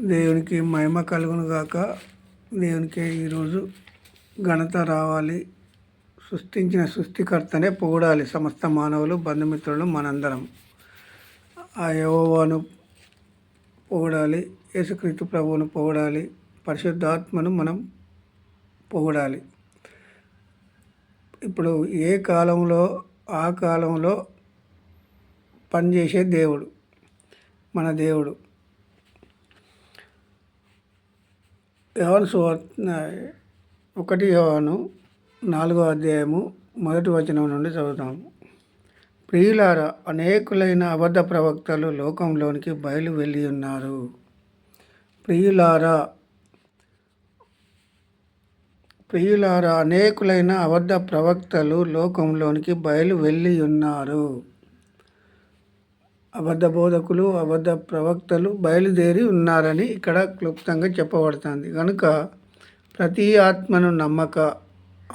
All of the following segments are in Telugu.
దేవునికి మహిమ కలుగును గాక. దేవునికి ఈరోజు ఘనత రావాలి. సృష్టించిన సృష్టికర్తనే పొగడాలి సమస్త మానవులు బంధుమిత్రులు మనందరం. ఆ యెహోవాను పొగడాలి యేసుక్రీస్తు ప్రభువును పొగడాలి పరిశుద్ధాత్మను మనం పొగడాలి. ఇప్పుడు ఏ కాలంలో ఆ కాలంలో పనిచేసే దేవుడు మన దేవుడు. యోహాను సువార్త ఒకటి యోహాను నాలుగో అధ్యాయము మొదటి వచనం నుండి చదువుతాము ప్రియులార అనేకులైన అబద్ధ ప్రవక్తలు లోకంలోనికి బయలు వెళ్ళి ఉన్నారు. ప్రియులారా ప్రియులారా అనేకులైన అబద్ధ ప్రవక్తలు లోకంలోనికి బయలు వెళ్ళి ఉన్నారు. అబద్ధ బోధకులు అబద్ధ ప్రవక్తలు బయలుదేరి ఉన్నారని ఇక్కడ క్లుప్తంగా చెప్పబడుతుంది. కనుక ప్రతి ఆత్మను నమ్మక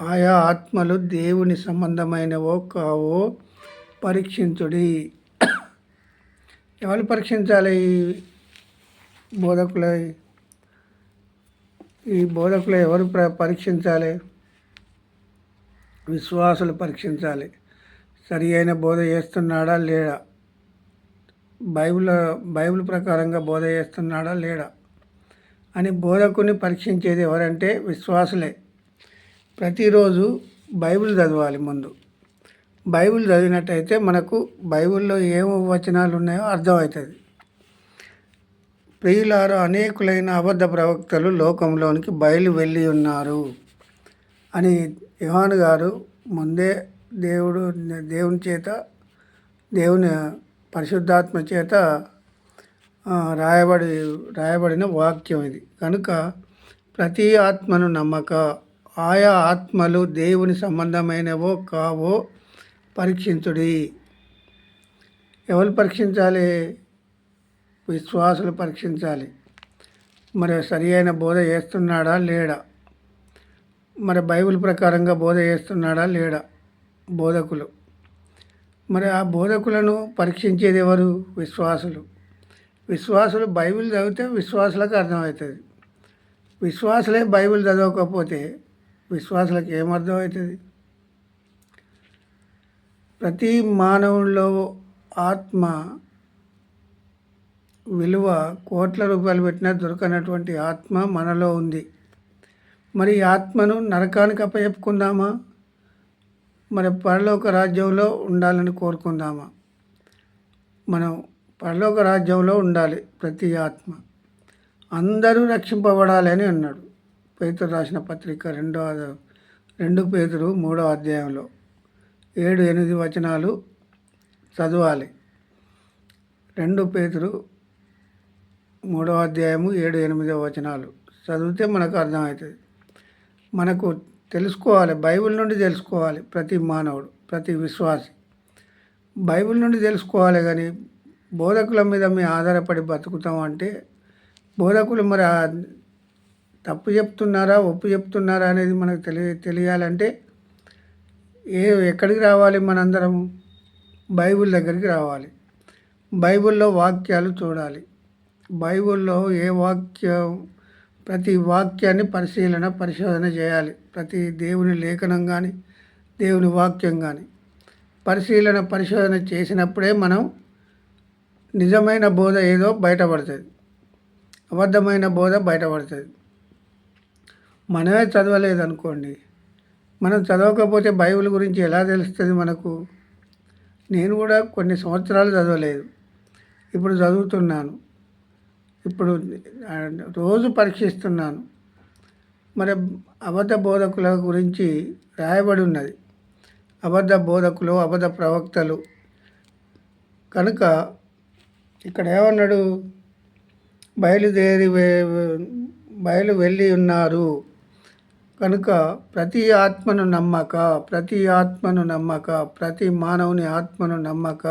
ఆయా ఆత్మలు దేవుని సంబంధమైనవో కావో పరీక్షించుడి. ఎవరు పరీక్షించాలి ఈ బోధకుల? ఈ బోధకులు ఎవరు పరీక్షించాలి? విశ్వాసులు పరీక్షించాలి. సరి అయిన బోధ చేస్తున్నాడా లేడా? బైబిల్ బైబిల్ ప్రకారంగా బోధ చేస్తున్నాడా? లేడా? అని బోధకుని పరీక్షించేది ఎవరంటే విశ్వాసులే. ప్రతిరోజు బైబిల్ చదవాలి ముందు. బైబిల్ చదివినట్టయితే మనకు బైబిల్లో ఏం వచనాలు ఉన్నాయో అర్థమవుతుంది. ప్రియులారు అనేకులైన అబద్ధ ప్రవక్తలు లోకంలోనికి బయలు వెళ్ళి ఉన్నారు అని యోహాను గారు ముందే దేవుడు దేవుని చేత దేవుని పరిశుద్ధాత్మ చేత రాయబడి రాయబడిన వాక్యం ఇది. కనుక ప్రతి ఆత్మను నమ్మక ఆయా ఆత్మలు దేవుని సంబంధమైనవో కావో పరీక్షించుడి. ఎవరు పరీక్షించాలి? విశ్వాసులు పరీక్షించాలి. మరి సరి అయిన బోధ చేస్తున్నాడా? లేడా? మరి బైబిల్ ప్రకారంగా బోధ చేస్తున్నాడా? లేడా? బోధకులు. మరి ఆ బోధకులను పరీక్షించేది ఎవరు? విశ్వాసులు. విశ్వాసులు బైబిల్ చదివితే విశ్వాసులకు అర్థమవుతుంది. విశ్వాసులే బైబిల్ చదవకపోతే విశ్వాసులకు ఏమర్థమవుతుంది ప్రతి మానవుల్లో ఆత్మ విలువ కోట్ల రూపాయలు పెట్టినా దొరకనటువంటి ఆత్మ మనలో ఉంది. మరి ఆత్మను నరకానికి అప్పచెప్పుకుందామా? మరి పరలోక రాజ్యంలో ఉండాలని కోరుకుందామా? మనం పరలోక రాజ్యంలో ఉండాలి ప్రతి ఆత్మ. అందరూ రక్షింపబడాలి అని అన్నాడు పేతురు రాసిన పత్రిక రెండో రెండు పేతురు మూడో అధ్యాయంలో. ఏడు ఎనిమిది వచనాలు చదవాలి. రెండు పేతురు మూడో అధ్యాయము ఏడు ఎనిమిదో వచనాలు చదివితే మనకు అర్థమవుతుంది. మనకు తెలుసుకోవాలి బైబిల్ నుండి తెలుసుకోవాలి ప్రతి మానవుడు ప్రతి విశ్వాసి. బైబిల్ నుండి తెలుసుకోవాలి కానీ బోధకుల మీద మేము ఆధారపడి బతుకుతాం అంటే బోధకులు మరి తప్పు చెప్తున్నారా ఒప్పు చెప్తున్నారా అనేది మనకు తెలియ తెలియాలంటే ఏ ఎక్కడికి రావాలి మనందరం? బైబిల్ దగ్గరికి రావాలి. బైబిల్లో వాక్యాలు చూడాలి. బైబిల్లో ఏ వాక్యం ప్రతి వాక్యాన్ని పరిశీలన పరిశోధన చేయాలి. ప్రతి దేవుని లేఖనం కానీ దేవుని వాక్యం కానీ పరిశీలన పరిశోధన చేసినప్పుడే మనం నిజమైన బోధ ఏదో బయటపడుతుంది. అబద్ధమైన బోధ బయటపడుతుంది. మనమే చదవలేదు అనుకోండి మనం చదవకపోతే బైబిల్ గురించి ఎలా తెలుస్తుంది మనకు? నేను కూడా కొన్ని సంవత్సరాలు చదవలేదు. ఇప్పుడు చదువుతున్నాను. ఇప్పుడు రోజు పరీక్షిస్తున్నాను. మరి అబద్ధ బోధకుల గురించి రాయబడి ఉన్నది. అబద్ధ బోధకులు అబద్ధ ప్రవక్తలు. కనుక ఇక్కడ ఏమన్నాడు? బయలుదేరి బయలు వెళ్ళి ఉన్నారు. కనుక ప్రతి ఆత్మను నమ్మక ప్రతి ఆత్మను నమ్మక ప్రతి మానవుని ఆత్మను నమ్మక.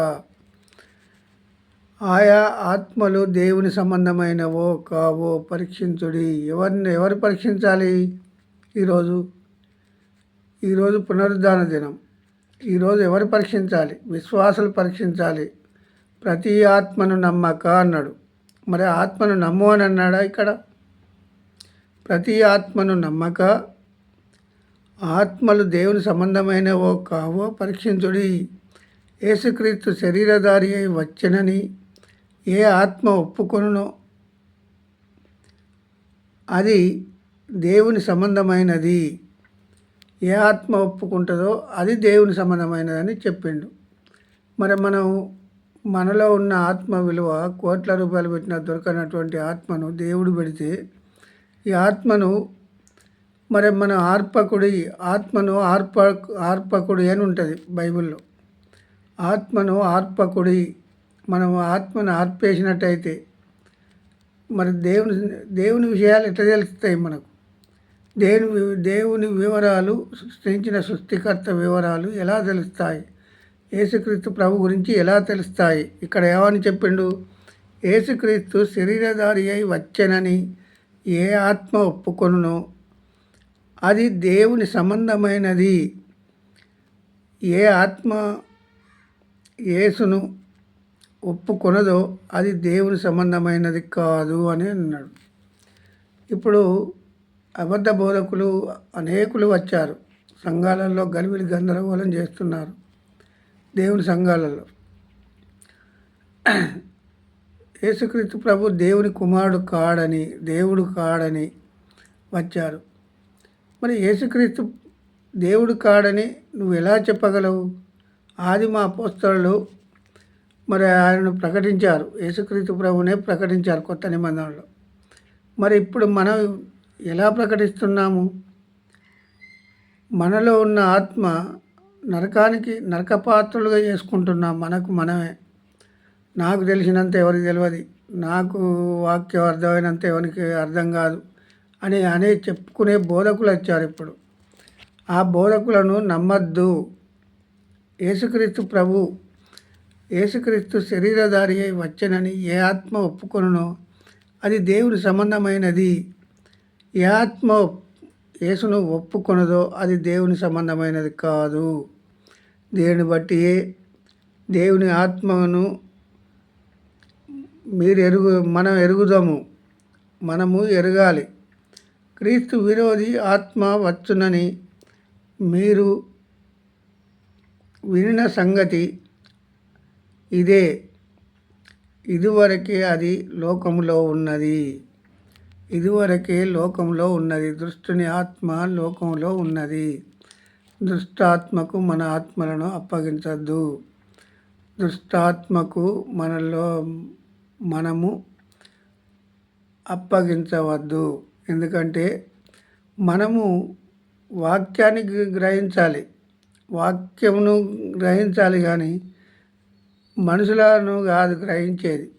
ఆయా ఆత్మలు దేవుని సంబంధమైనవో కావో పరీక్షించుడి. ఎవరిని ఎవరు పరీక్షించాలి? ఈరోజు ఈరోజు పునరుద్ధాన దినం. ఈరోజు ఎవరు పరీక్షించాలి? విశ్వాసులు పరీక్షించాలి. ప్రతి ఆత్మను నమ్మక అన్నాడు. మరి ఆత్మను నమ్ము అని అన్నాడా ఇక్కడ? ప్రతి ఆత్మను నమ్మక ఆత్మలు దేవుని సంబంధమైనవో కావో పరీక్షించుడి. యేసుక్రీస్తు శరీరధారి అయి వచ్చనని ఏ ఆత్మ ఒప్పుకొనునో అది దేవుని సంబంధమైనది. ఏ ఆత్మ ఒప్పుకుంటుందో అది దేవుని సంబంధమైనదని చెప్పిండు. మరి మనం మనలో ఉన్న ఆత్మ విలువ కోట్ల రూపాయలు పెట్టిన దొరకనటువంటి ఆత్మను దేవుడు పెడితే ఈ ఆత్మను మరి మన ఆర్పకుడి ఆత్మను ఆర్ప ఆర్పకుడి అని ఉంటుంది బైబిల్లో. ఆత్మను ఆర్పకుడి మనం ఆత్మను ఆర్పేసినట్టయితే మరి దేవుని దేవుని విషయాలు ఎట్లా తెలుస్తాయి మనకు? దేవుని దేవుని వివరాలు సృష్టించిన సృష్టికర్త వివరాలు ఎలా తెలుస్తాయి? యేసుక్రీస్తు ప్రభు గురించి ఎలా తెలుస్తాయి? ఇక్కడ ఏమని చెప్పిండు? యేసుక్రీస్తు శరీరధారి అయి వచ్చనని ఏ ఆత్మ ఒప్పుకొనునో? అది దేవుని సంబంధమైనది. ఏ ఆత్మ యేసును ఒప్పుకొనదో అది దేవుని సంబంధమైనది కాదు అని అన్నాడు. ఇప్పుడు అబద్ధ బోధకులు అనేకులు వచ్చారు. సంఘాలలో గలివిలి గందరగోళం చేస్తున్నారు. దేవుని సంఘాలలో. యేసుక్రీస్తు ప్రభు దేవుని కుమారుడు కాడని దేవుడు కాడని వచ్చారు. మరి యేసుక్రీస్తు దేవుడు కాడని నువ్వు ఎలా చెప్పగలవు? ఆది మా అపోస్తలు మరి ఆయనను ప్రకటించారు. యేసుక్రీస్తు ప్రభునే ప్రకటించారు కొత్త నిబంధనలో. మరి ఇప్పుడు మనం ఎలా ప్రకటిస్తున్నాము? మనలో ఉన్న ఆత్మ నరకానికి నరకపాత్రులుగా చేసుకుంటున్నాం మనకు మనమే. నాకు తెలిసినంత ఎవరికి తెలియదు. నాకు వాక్యం అర్థమైనంత ఎవరికి అర్థం కాదు అని అనే చెప్పుకునే బోధకులు వచ్చారు ఇప్పుడు. ఆ బోధకులను నమ్మద్దు. యేసుక్రీస్తు ప్రభు యేసుక్రీస్తు శరీరధారి అయి వచ్చనని ఏ ఆత్మ ఒప్పుకొనో అది దేవుని సంబంధమైనది. ఏ ఆత్మ యేసును ఒప్పుకొనదో అది దేవుని సంబంధమైనది కాదు. దేవుని బట్టి దేవుని ఆత్మను మీరు ఎరుగు మనం ఎరుగుదాము మనము ఎరగాలి. క్రీస్తు విరోధి ఆత్మ వచ్చునని మీరు వినిన సంగతి ఇదే. ఇదివరకే అది లోకంలో ఉన్నది. ఇదివరకే లోకంలో ఉన్నది. దృష్టిని ఆత్మ లోకంలో ఉన్నది. దుష్టాత్మకు మన ఆత్మలను అప్పగించద్దు. దుష్టాత్మకు మనలో మనము అప్పగించవద్దు. ఎందుకంటే మనము వాక్యాన్ని గ్రహించాలి. వాక్యమును గ్రహించాలి కానీ మనుషులను కాదు గ్రహించేది.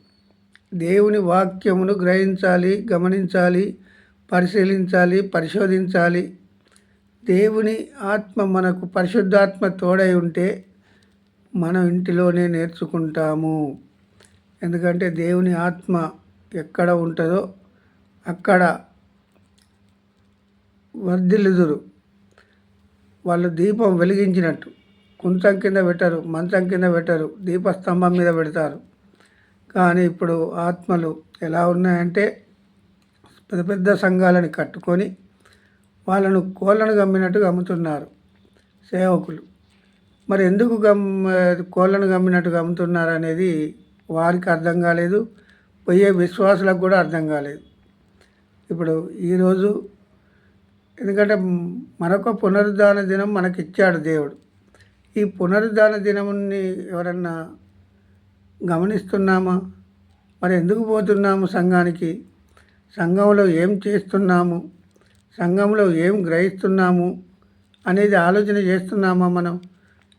దేవుని వాక్యమును గ్రహించాలి గమనించాలి పరిశీలించాలి పరిశోధించాలి. దేవుని ఆత్మ మనకు పరిశుద్ధాత్మ తోడై ఉంటే మనం ఇంటిలోనే నేర్చుకుంటాము. ఎందుకంటే దేవుని ఆత్మ ఎక్కడ ఉంటుందో అక్కడ వర్ధిల్లుదురు. వాళ్ళు దీపం వెలిగించినట్టు. కుంచం కింద పెట్టరు మంచం కింద పెట్టరు దీపస్తంభం మీద పెడతారు. కానీ ఇప్పుడు ఆత్మలు ఎలా ఉన్నాయంటే పెద్ద పెద్ద సంఘాలని కట్టుకొని వాళ్ళను కోళ్ళను గమ్మినట్టు అమ్ముతున్నారు సేవకులు. మరి ఎందుకు గమ్ కోళ్ళను గమ్మినట్టు అమ్ముతున్నారు అనేది వారికి అర్థం కాలేదు పోయే విశ్వాసులకు కూడా అర్థం కాలేదు. ఇప్పుడు ఈరోజు ఎందుకంటే మరొక పునరుద్ధరణ దినం మనకిచ్చాడు దేవుడు. ఈ పునరుద్ధాన దినముని ఎవరన్నా గమనిస్తున్నామా? మరి ఎందుకు పోతున్నాము సంఘానికి? సంఘంలో ఏం చేస్తున్నాము? సంఘంలో ఏం గ్రహిస్తున్నాము? అనేది ఆలోచన చేస్తున్నామా మనం?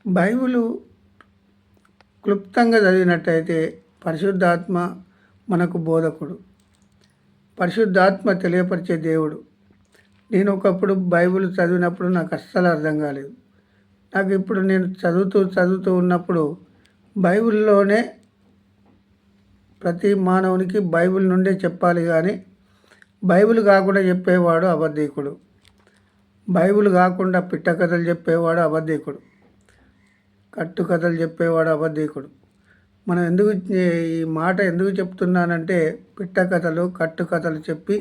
బైబిలు క్లుప్తంగా చదివినట్టయితే పరిశుద్ధాత్మ మనకు బోధకుడు. పరిశుద్ధాత్మ తెలియపరిచే దేవుడు. నేను ఒకప్పుడు బైబిల్ చదివినప్పుడు నాకు అస్సలు అర్థం కాలేదు. నాకు ఇప్పుడు నేను చదువుతూ చదువుతూ ఉన్నప్పుడు బైబిల్లోనే ప్రతి మానవునికి బైబిల్ నుండే చెప్పాలి కానీ బైబిల్ కాకుండా చెప్పేవాడు అబద్ధీకుడు. బైబిల్ కాకుండా పిట్ట కథలు చెప్పేవాడు అబద్ధీకుడు. కట్టు కథలు చెప్పేవాడు అబద్ధీకుడు. మనం ఎందుకు ఈ మాట ఎందుకు చెప్తున్నానంటే పిట్ట కథలు కట్టు కథలు చెప్పి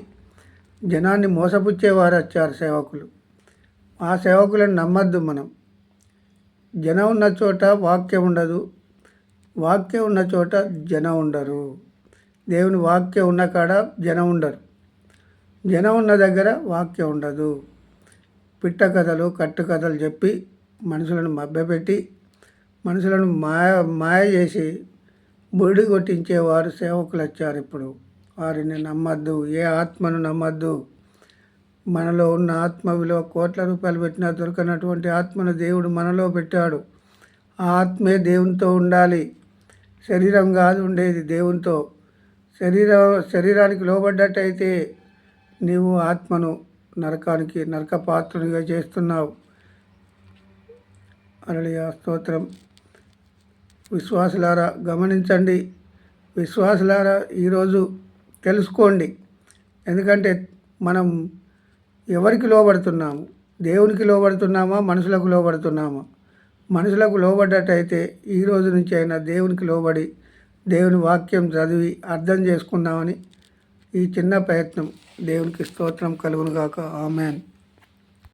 జనాన్ని మోసపుచ్చేవారు వచ్చారు సేవకులు. ఆ సేవకులను నమ్మద్దు మనం. జనం ఉన్న చోట వాక్యం ఉండదు. వాక్యం ఉన్న చోట జనం ఉండరు. దేవుని వాక్యం ఉన్న కాడ జనం ఉండరు. జనం ఉన్న దగ్గర వాక్యం ఉండదు. పిట్ట కథలు కట్టు కథలు చెప్పి మనుషులను మభ్యపెట్టి మనుషులను మాయ మాయ చేసి బుడి కొట్టించేవారు సేవకులు వచ్చారు ఇప్పుడు. వారిని నమ్మద్దు ఏ ఆత్మను నమ్మద్దు. మనలో ఉన్న ఆత్మ విలువ కోట్ల రూపాయలు పెట్టినా దొరకనటువంటి ఆత్మను దేవుడు మనలో పెట్టాడు. ఆ ఆత్మే దేవునితో ఉండాలి. శరీరం కాదు ఉండేది దేవునితో. శరీరం శరీరానికి లోబడ్డట్టయితే నీవు ఆత్మను నరకానికి నరక పాత్రునిగా చేస్తున్నావు. అలలియ స్తోత్రం. విశ్వాసులారా గమనించండి. విశ్వాసులారా ఈరోజు తెలుసుకోండి. ఎందుకంటే మనం ఎవరికి లోబడుతున్నాము? దేవునికి లోబడుతున్నామా? మనుషులకు లోబడుతున్నామా? మనుషులకు లోబడ్డట్టయితే ఈ రోజు నుంచి అయినా దేవునికి లోబడి దేవుని వాక్యం చదివి అర్థం చేసుకుందామని ఈ చిన్న ప్రయత్నం. దేవునికి స్తోత్రం కలుగునుగాక. ఆమెన్.